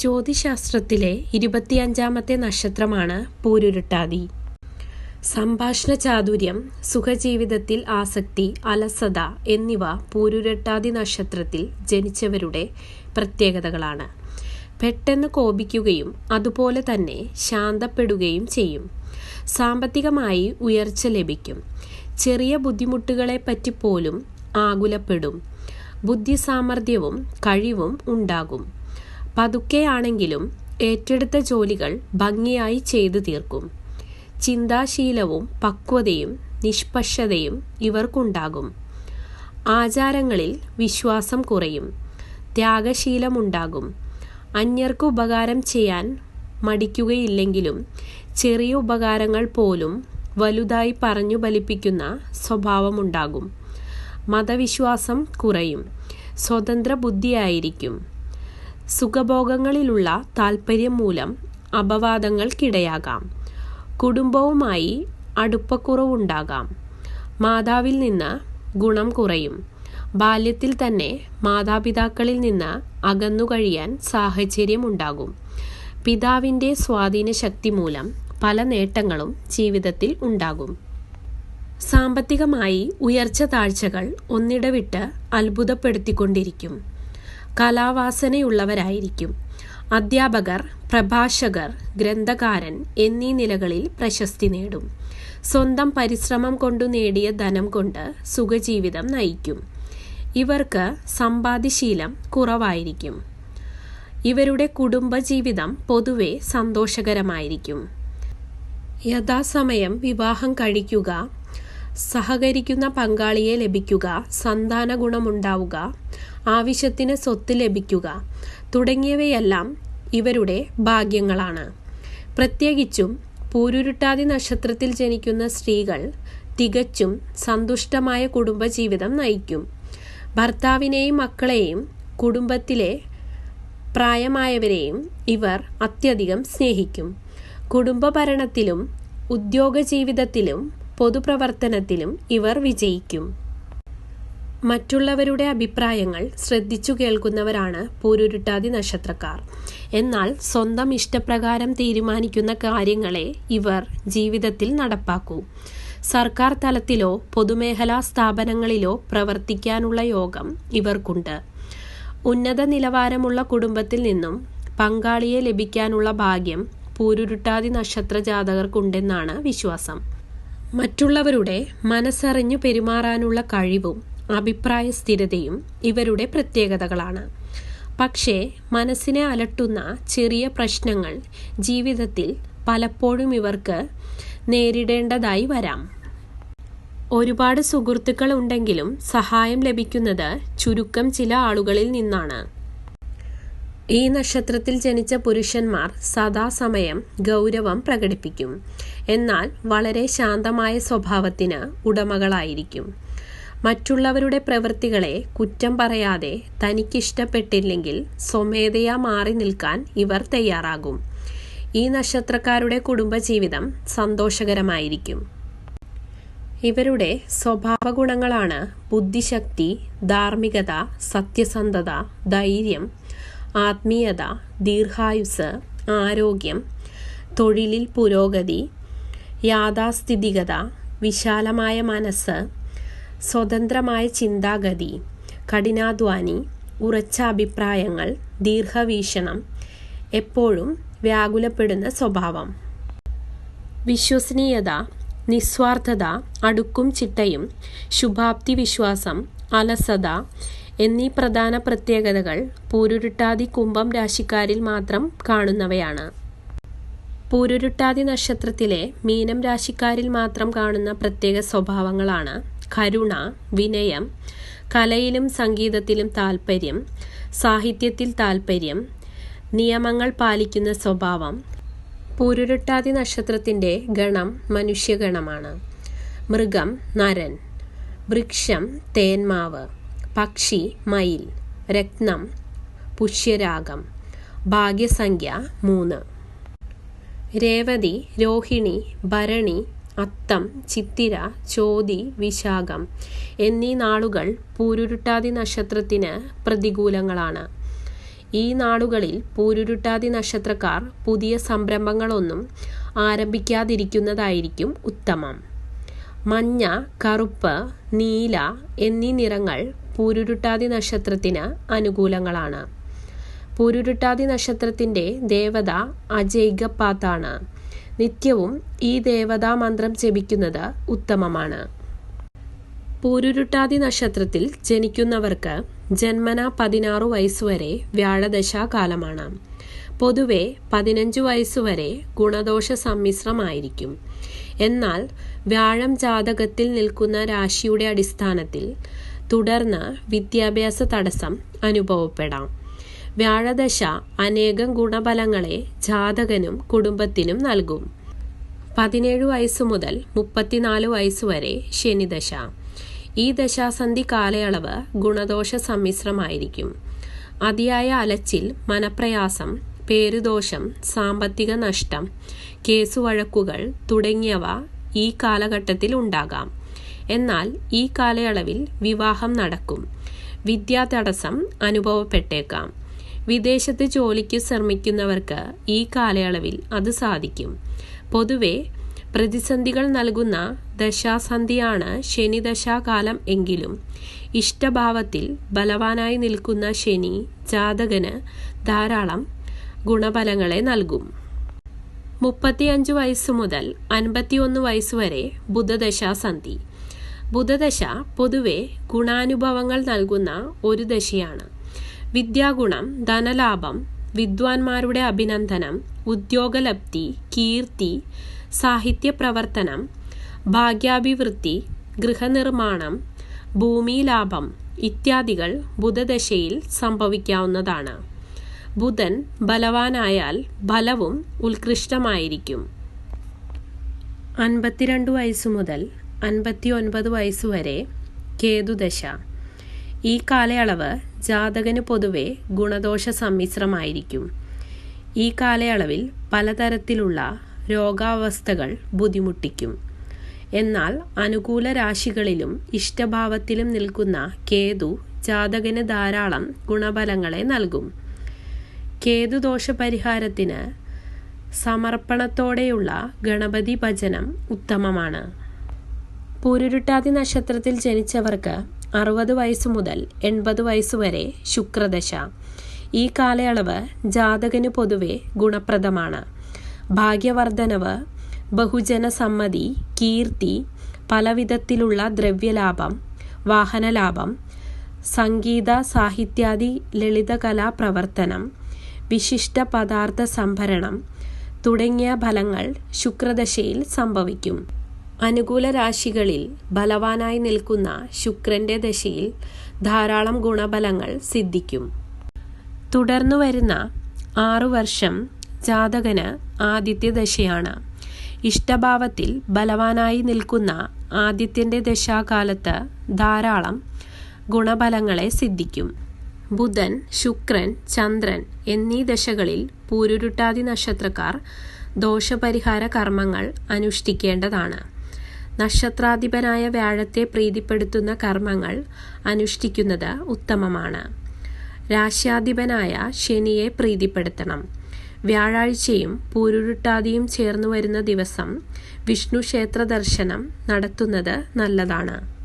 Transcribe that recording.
ജ്യോതിശാസ്ത്രത്തിലെ ഇരുപത്തിയഞ്ചാമത്തെ നക്ഷത്രമാണ് പൂരുരുട്ടാതി. സംഭാഷണ ചാതുര്യം സുഖജീവിതത്തിൽ ആസക്തി അലസത എന്നിവ പൂരുരട്ടാതി നക്ഷത്രത്തിൽ ജനിച്ചവരുടെ പ്രത്യേകതകളാണ്. പെട്ടെന്ന് കോപിക്കുകയും അതുപോലെ തന്നെ ശാന്തപ്പെടുകയും ചെയ്യും. സാമ്പത്തികമായി ഉയർച്ച ലഭിക്കും. ചെറിയ ബുദ്ധിമുട്ടുകളെ പറ്റി പോലും ആകുലപ്പെടും. ബുദ്ധിസാമർഥ്യവും കഴിവും ഉണ്ടാകും. പതുക്കെയാണെങ്കിലും ഏറ്റെടുത്ത ജോലികൾ ഭംഗിയായി ചെയ്തു തീർക്കും. ചിന്താശീലവും പക്വതയും നിഷ്പക്ഷതയും ഇവർക്കുണ്ടാകും. ആചാരങ്ങളിൽ വിശ്വാസം കുറയും. ത്യാഗശീലമുണ്ടാകും. അന്യർക്ക് ഉപകാരം ചെയ്യാൻ മടിക്കുകയില്ലെങ്കിലും ചെറിയ ഉപകാരങ്ങൾ പോലും വലുതായി പറഞ്ഞു ഫലിപ്പിക്കുന്ന സ്വഭാവമുണ്ടാകും. മതവിശ്വാസം കുറയും. സ്വതന്ത്ര ബുദ്ധിയായിരിക്കും. സുഖഭോഗങ്ങളിലുള്ള താൽപ്പര്യം മൂലം അപവാദങ്ങൾക്കിടയാകാം. കുടുംബവുമായി അടുപ്പക്കുറവുണ്ടാകാം. മാതാവിൽ നിന്ന് ഗുണം കുറയും. ബാല്യത്തിൽ തന്നെ മാതാപിതാക്കളിൽ നിന്ന് അകന്നു കഴിയാൻ സാഹചര്യമുണ്ടാകും. പിതാവിന്റെ സ്വാധീന ശക്തി മൂലം പല നേട്ടങ്ങളും ജീവിതത്തിൽ ഉണ്ടാകും. സാമ്പത്തികമായി ഉയർച്ച താഴ്ചകൾ ഒന്നിടവിട്ട് അത്ഭുതപ്പെടുത്തിക്കൊണ്ടിരിക്കും. കലാവാസനയുള്ളവരായിരിക്കും. അധ്യാപകർ പ്രഭാഷകർ ഗ്രന്ഥകാരൻ എന്നീ നിലകളിൽ പ്രശസ്തി നേടും. സ്വന്തം പരിശ്രമം കൊണ്ടു നേടിയ ധനം കൊണ്ട് സുഖജീവിതം നയിക്കും. ഇവർക്ക് സമ്പാദ്യശീലം കുറവായിരിക്കും. ഇവരുടെ കുടുംബജീവിതം പൊതുവെ സന്തോഷകരമായിരിക്കും. യഥാസമയം വിവാഹം കഴിക്കുക സഹകരിക്കുന്ന പങ്കാളിയെ ലഭിക്കുക സന്താന ഗുണമുണ്ടാവുക ആവശ്യത്തിന് സ്വത്ത് ലഭിക്കുക തുടങ്ങിയവയെല്ലാം ഇവരുടെ ഭാഗ്യങ്ങളാണ്. പ്രത്യേകിച്ചും പൂരുരുട്ടാതി നക്ഷത്രത്തിൽ ജനിക്കുന്ന സ്ത്രീകൾ തികച്ചും സന്തുഷ്ടമായ കുടുംബജീവിതം നയിക്കും. ഭർത്താവിനെയും മക്കളെയും കുടുംബത്തിലെ പ്രായമായവരെയും ഇവർ അത്യധികം സ്നേഹിക്കും. കുടുംബഭരണത്തിലും ഉദ്യോഗ ജീവിതത്തിലും പൊതുപ്രവർത്തനത്തിലും ഇവർ വിജയിക്കും. മറ്റുള്ളവരുടെ അഭിപ്രായങ്ങൾ ശ്രദ്ധിച്ചു കേൾക്കുന്നവരാണ് പൂരുരുട്ടാതി നക്ഷത്രക്കാർ. എന്നാൽ സ്വന്തം ഇഷ്ടപ്രകാരം തീരുമാനിക്കുന്ന കാര്യങ്ങളെ ഇവർ ജീവിതത്തിൽ നടപ്പാക്കൂ. സർക്കാർ തലത്തിലോ പൊതുമേഖലാ സ്ഥാപനങ്ങളിലോ പ്രവർത്തിക്കാനുള്ള യോഗം ഇവർക്കുണ്ട്. ഉന്നത നിലവാരമുള്ള കുടുംബത്തിൽ നിന്നും പങ്കാളിയെ ലഭിക്കാനുള്ള ഭാഗ്യം പൂരുരുട്ടാതി നക്ഷത്ര ജാതകർക്കുണ്ടെന്നാണ് വിശ്വാസം. മറ്റുള്ളവരുടെ മനസ്സറിഞ്ഞു പെരുമാറാനുള്ള കഴിവും അഭിപ്രായ സ്ഥിരതയും ഇവരുടെ പ്രത്യേകതകളാണ്. പക്ഷേ മനസ്സിനെ അലട്ടുന്ന ചെറിയ പ്രശ്നങ്ങൾ ജീവിതത്തിൽ പലപ്പോഴും ഇവർക്ക് നേരിടേണ്ടതായി വരാം. ഒരുപാട് സുഹൃത്തുക്കൾ ഉണ്ടെങ്കിലും സഹായം ലഭിക്കുന്നത് ചുരുക്കം ചില ആളുകളിൽ നിന്നാണ്. ഈ നക്ഷത്രത്തിൽ ജനിച്ച പുരുഷന്മാർ സദാസമയം ഗൗരവം പ്രകടിപ്പിക്കും. എന്നാൽ വളരെ ശാന്തമായ സ്വഭാവത്തിന് ഉടമകളായിരിക്കും. മറ്റുള്ളവരുടെ പ്രവൃത്തികളെ കുറ്റം പറയാതെ തനിക്കിഷ്ടപ്പെട്ടില്ലെങ്കിൽ സ്വമേധയാ മാറി നിൽക്കാൻ ഇവർ തയ്യാറാകും. ഈ നക്ഷത്രക്കാരുടെ കുടുംബജീവിതം സന്തോഷകരമായിരിക്കും. ഇവരുടെ സ്വഭാവ ഗുണങ്ങളാണ് ബുദ്ധിശക്തി ധാർമ്മികത സത്യസന്ധത ധൈര്യം ആത്മീയത ദീർഘായുസ് ആരോഗ്യം തൊഴിലിൽ പുരോഗതി യാഥാസ്ഥിതികത വിശാലമായ മനസ്സ് സ്വതന്ത്രമായ ചിന്താഗതി കഠിനാധ്വാനി ഉറച്ച അഭിപ്രായങ്ങൾ ദീർഘവീക്ഷണം എപ്പോഴും വ്യാകുലപ്പെടുന്ന സ്വഭാവം. വിശ്വസനീയത നിസ്വാർത്ഥത അടുക്കും ചിട്ടയും ശുഭാപ്തി വിശ്വാസം അലസത എന്നീ പ്രധാന പ്രത്യേകതകൾ പൂരുരുട്ടാതി കുംഭം രാശിക്കാരിൽ മാത്രം കാണുന്നവയാണ്. പൂരുരുട്ടാതി നക്ഷത്രത്തിലെ മീനം രാശിക്കാരിൽ മാത്രം കാണുന്ന പ്രത്യേക സ്വഭാവങ്ങളാണ് കരുണ വിനയം കലയിലും സംഗീതത്തിലും താൽപ്പര്യം സാഹിത്യത്തിൽ താൽപ്പര്യം നിയമങ്ങൾ പാലിക്കുന്ന സ്വഭാവം. പൂരുരുട്ടാതി നക്ഷത്രത്തിന്റെ ഗണം മനുഷ്യഗണമാണ്. മൃഗം നരൻ. വൃക്ഷം തേന്മാവ് പക്ഷി മയിൽ രത്നം പുഷ്യരാഗം ഭാഗ്യസംഖ്യ മൂന്ന്. രേവതി രോഹിണി ഭരണി അത്തം ചിത്തിര ചോതി വിശാഖം എന്നീ നാളുകൾ പൂരുരുട്ടാതി നക്ഷത്രത്തിന് പ്രതികൂലങ്ങളാണ്. ഈ നാളുകളിൽ പൂരുരുട്ടാതി നക്ഷത്രക്കാർ പുതിയ സംരംഭങ്ങളൊന്നും ആരംഭിക്കാതിരിക്കുന്നതായിരിക്കും ഉത്തമം. മഞ്ഞ കറുപ്പ് നീല എന്നീ നിറങ്ങൾ പൂരുരുട്ടാതി നക്ഷത്രത്തിന് അനുകൂലങ്ങളാണ്. പൂരുരുട്ടാതി നക്ഷത്രത്തിന്റെ ദേവത അജൈഗപ്പാത്താണ് നിത്യവും ഈ ദേവതാ മന്ത്രം ജപിക്കുന്നത് ഉത്തമമാണ്. പൂരുരുട്ടാതി നക്ഷത്രത്തിൽ ജനിക്കുന്നവർക്ക് ജന്മന പതിനാറ് വയസ്സുവരെ വ്യാഴദശാകാലമാണ്. പൊതുവെ പതിനഞ്ചു വയസ്സുവരെ ഗുണദോഷ സമ്മിശ്രമായിരിക്കും. എന്നാൽ വ്യാഴം ജാതകത്തിൽ നിൽക്കുന്ന രാശിയുടെ അടിസ്ഥാനത്തിൽ തുടർന്ന് വിദ്യാഭ്യാസ തടസ്സം അനുഭവപ്പെടാം. വ്യാഴദശ അനേകം ഗുണഫലങ്ങളെ ജാതകനും കുടുംബത്തിനും നൽകും. പതിനേഴ് വയസ്സ് മുതൽ മുപ്പത്തിനാല് വയസ്സുവരെ ശനിദശ. ഈ ദശാസന്ധി കാലയളവ് ഗുണദോഷ സമ്മിശ്രമായിരിക്കും. അതിയായ അലച്ചിൽ മനപ്രയാസം പേരുദോഷം സാമ്പത്തിക നഷ്ടം കേസുവഴക്കുകൾ തുടങ്ങിയവ ഈ കാലഘട്ടത്തിൽ ഉണ്ടാകാം. എന്നാൽ ഈ കാലയളവിൽ വിവാഹം നടക്കും. വിദ്യാ തടസ്സം അനുഭവപ്പെട്ടേക്കാം. വിദേശത്ത് ജോലിക്ക് ശ്രമിക്കുന്നവർക്ക് ഈ കാലയളവിൽ അത് സാധിക്കും. പൊതുവെ പ്രതിസന്ധികൾ നൽകുന്ന ദശാസന്ധിയാണ് ശനിദശാകാലം എങ്കിലും. ഇഷ്ടഭാവത്തിൽ ബലവാനായി നിൽക്കുന്ന ശനി ജാതകന് ധാരാളം ഗുണഫലങ്ങളെ നൽകും. മുപ്പത്തിയഞ്ച് വയസ്സ് മുതൽ അൻപത്തിയൊന്ന് വയസ്സ് വരെ ബുധദശാസന്ധി. ബുധദശ പൊതുവെ ഗുണാനുഭവങ്ങൾ നൽകുന്ന ഒരു ദശയാണ്. വിദ്യാഗുണം ധനലാഭം വിദ്വാൻമാരുടെ അഭിനന്ദനം ഉദ്യോഗലബ്ധി കീർത്തി സാഹിത്യ പ്രവർത്തനം ഭാഗ്യാഭിവൃദ്ധി ഗൃഹനിർമ്മാണം ഭൂമിലാഭം ഇത്യാദികൾ ബുധദശയിൽ സംഭവിക്കാവുന്നതാണ്. ബുധൻ ബലവാനായാൽ ഫലവും ഉത്കൃഷ്ടമായിരിക്കും. അൻപത്തിരണ്ട് വയസ്സു മുതൽ അൻപത്തി ഒൻപത് വയസ്സുവരെ കേതുദശ. ഈ കാലയളവ് ജാതകന് പൊതുവെ ഗുണദോഷ സമ്മിശ്രമായിരിക്കും. ഈ കാലയളവിൽ പലതരത്തിലുള്ള രോഗാവസ്ഥകൾ ബുദ്ധിമുട്ടിക്കും. എന്നാൽ അനുകൂല രാശികളിലും ഇഷ്ടഭാവത്തിലും നിൽക്കുന്ന കേതു ജാതകന് ധാരാളം ഗുണഫലങ്ങളെ നൽകും. കേതുദോഷ പരിഹാരത്തിന് സമർപ്പണത്തോടെയുള്ള ഗണപതി ഭജനം ഉത്തമമാണ്. പൂരുരുട്ടാതി നക്ഷത്രത്തിൽ ജനിച്ചവർക്ക് അറുപത് വയസ്സ് മുതൽ എൺപത് വയസ്സ് വരെ ശുക്രദശ. ഈ കാലയളവ് ജാതകന് പൊതുവെ ഗുണപ്രദമാണ്. ഭാഗ്യവർദ്ധനവ് ബഹുജനസമ്മതി കീർത്തി പലവിധത്തിലുള്ള ദ്രവ്യലാഭം വാഹനലാഭം സംഗീത സാഹിത്യാദി ലളിതകലാ പ്രവർത്തനം വിശിഷ്ട പദാർത്ഥ സംഭരണം തുടങ്ങിയ ഫലങ്ങൾ ശുക്രദശയിൽ സംഭവിക്കും. അനുകൂല രാശികളിൽ ബലവാനായി നിൽക്കുന്ന ശുക്രന്റെ ദശയിൽ ധാരാളം ഗുണഫലങ്ങൾ സിദ്ധിക്കും. തുടർന്നു വരുന്ന ആറു വർഷം ജാതകന് ആദിത്യ ദശയാണ്. ഇഷ്ടഭാവത്തിൽ ബലവാനായി നിൽക്കുന്ന ആദിത്യന്റെ ദശാകാലത്ത് ധാരാളം ഗുണഫലങ്ങളെ സിദ്ധിക്കും. ബുധൻ ശുക്രൻ ചന്ദ്രൻ എന്നീ ദശകളിൽ പൂരുരുട്ടാതി നക്ഷത്രക്കാർ ദോഷപരിഹാര കർമ്മങ്ങൾ അനുഷ്ഠിക്കേണ്ടതാണ്. നക്ഷത്രാധിപനായ വ്യാഴത്തെ പ്രീതിപ്പെടുത്തുന്ന കർമ്മങ്ങൾ അനുഷ്ഠിക്കുന്നത് ഉത്തമമാണ്. രാശ്യാധിപനായ ശനിയെ പ്രീതിപ്പെടുത്തണം. വ്യാഴാഴ്ചയും പൂരുരുട്ടാതിയും ചേർന്നു വരുന്ന ദിവസം വിഷ്ണു ക്ഷേത്ര ദർശനം നടത്തുന്നത് നല്ലതാണ്.